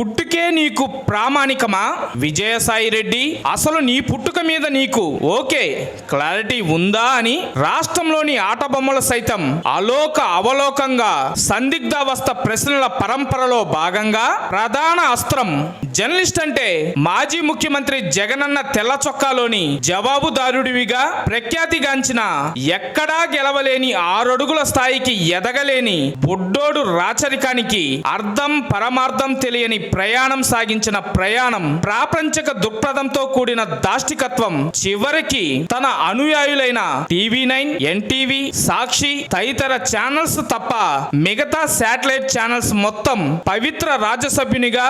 పుట్టుకే నీకు ప్రామాణికమా? విజయసాయి రెడ్డి అసలు నీ పుట్టుక మీద నీకు ఓకే క్లారిటీ ఉందా అని రాష్ట్రంలోని ఆట బొమ్మలు సైతం అలోక అవలోకంగా సందిగ్ధావస్థ ప్రశ్నల పరంపరలో భాగంగా ప్రధాన అస్త్రం జర్నలిస్ట్ అంటే మాజీ ముఖ్యమంత్రి జగనన్న తెల్ల చొక్కాలోని జవాబుదారుడివిగా ప్రఖ్యాతిగాంచిన ఎక్కడా గెలవలేని ఆరడుగుల స్థాయికి ఎదగలేని బుడ్డోడు రాచరికానికి అర్థం పరమార్థం తెలియని ప్రయాణం సాగించిన ప్రయాణం ప్రాపంచక దృక్పథంతో కూడిన దాష్టికత్వం చివరికి తన అనుయాయులైన టీవీ నైన్ ఎన్టీవీ సాక్షి తదితర ఛానల్స్ తప్ప మిగతా శాటిలైట్ ఛానల్స్ మొత్తం పవిత్ర రాజ్యసభ్యునిగా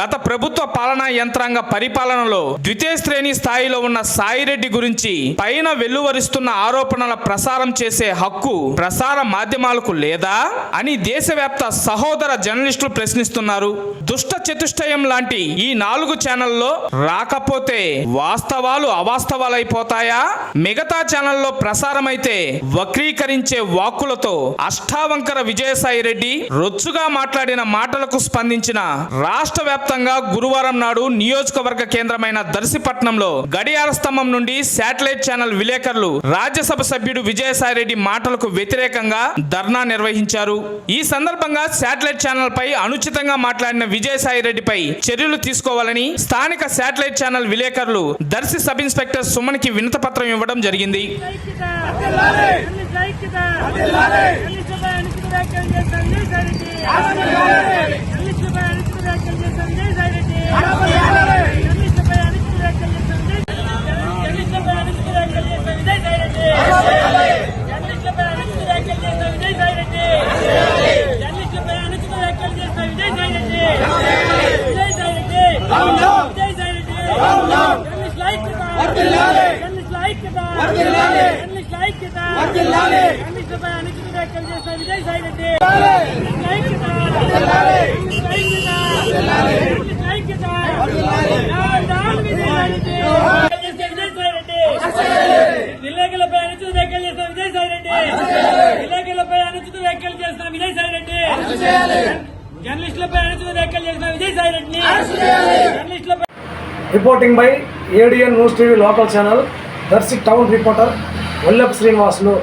గత ప్రభుత్వ పాలనా యంత్రాంగ పరిపాలనలో ద్వితీయ శ్రేణి స్థాయిలో ఉన్న సాయిరెడ్డి గురించి పైన వెలువరిస్తున్న ఆరోపణల ప్రసారం చేసే హక్కు ప్రసార మాధ్యమాలకు లేదా అని దేశవ్యాప్త సహోదర జర్నలిస్టులు ప్రశ్నిస్తున్నారు. దుష్ట చతుష్టయం లాంటి ఈ నాలుగు ఛానల్లో రాకపోతే వాస్తవాలు అవాస్తవాలైపోతాయా? మిగతా ఛానల్లో ప్రసారమైతే వక్రీకరించే వాక్కులతో అష్టావంకర విజయసాయి రెడ్డి రొచ్చుగా మాట్లాడిన మాటలకు స్పందించిన రాష్ట్ర వ్యాప్తంగా గురువారం నాడు నియోజకవర్గ కేంద్రమైన దర్శిపట్నంలో గడియార స్తంభం నుండి శాటిలైట్ ఛానల్ విలేకరులు రాజ్యసభ సభ్యుడు విజయసాయి రెడ్డి మాటలకు వ్యతిరేకంగా ధర్నా నిర్వహించారు. ఈ సందర్భంగా శాటిలైట్ ఛానల్ పై అనుచితంగా మాట్లాడిన విజయ రెడ్డిపై చర్యలు తీసుకోవాలని స్థానిక శాటిలైట్ ఛానల్ విలేకరులు దర్శి సబ్ ఇన్స్పెక్టర్ సుమన్కి ఇవ్వడం జరిగింది. విలేకరులపై అనుచిత వ్యాఖ్యలు చేసిన విజయసాయి రెడ్డి. విలేకరులపై అనుచిత వ్యాఖ్యలు చేసిన విజయసాయి రెడ్డి. జర్నలిస్టులపై అనుచిత వ్యాఖ్యలు చేసిన విజయసాయి రెడ్డిని జర్నలిస్టులపై reporting by ADN news TV local channel Darsi town reporter Vallabh Srinivasulu